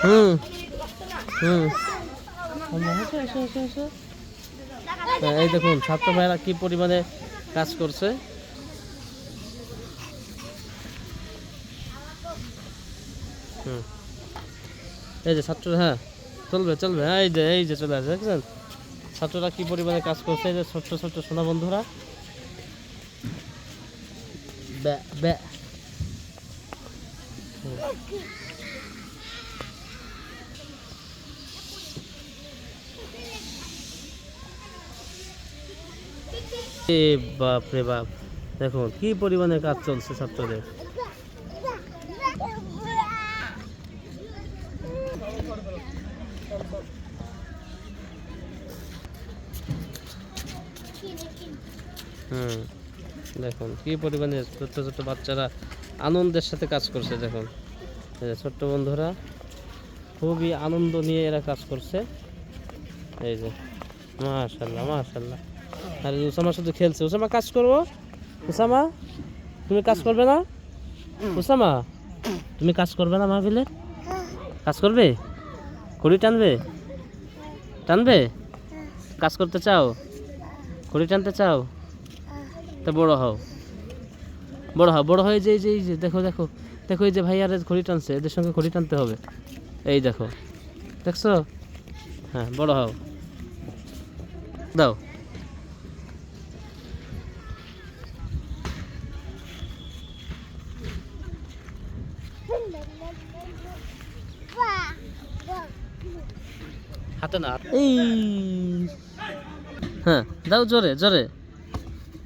হুম। হুম। হ্যাঁ, এই দেখুন ছাত্র ভাইরা কি পরিমাণে কাজ করছে। হুম। এই যে ছাত্র হ্যাঁ চলবে চলবে হ্যাঁ এই যে এই যে চলে আসে দেখছেন? ছাত্ররা কি পরিমাণে কাজ করছে এই যে ছোট্ট ছোট্ট সোনা বন্ধুরা? ব্যা ব্যা। বাপ রে বাপ। দেখুন, কি পরিমাণে কাজ চলছে ছাত্রদের। হুম, দেখুন, কি পরিমাণে ছোট্ট ছোট্ট বাচ্চারা আনন্দের সাথে কাজ করছে, দেখুন। ছোট্ট বন্ধুরা, খুবই আনন্দ নিয়ে এরা কাজ করছে। এই যে, মাশাল্লাহ মাশাল্লাহ। আর উসামা শুধু খেলছে। উসামা কাজ করব? উসামা তুমি কাজ করবে না? উসামা তুমি কাজ করবে না মাহফিলে? কাজ করবে? খড়ি টানবে? টানবে? কাজ করতে চাও? খড়ি টানতে চাও? তা বড় হও। বড় হও। বড় হয়ে যে, এই যে যে, দেখো দেখো। দেখো, এই যে ভাইয়ারা খড়ি টানছে। এদের সঙ্গে খড়ি টানতে হবে। এই দেখো। দেখছ? হ্যাঁ বড় হও। দাও। হাতে না। এই। হ্যাঁ দাও জোরে জোরে।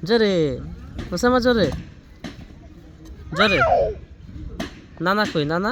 জোরে ওসামা জোরে। জোরে। নানা কই নানা?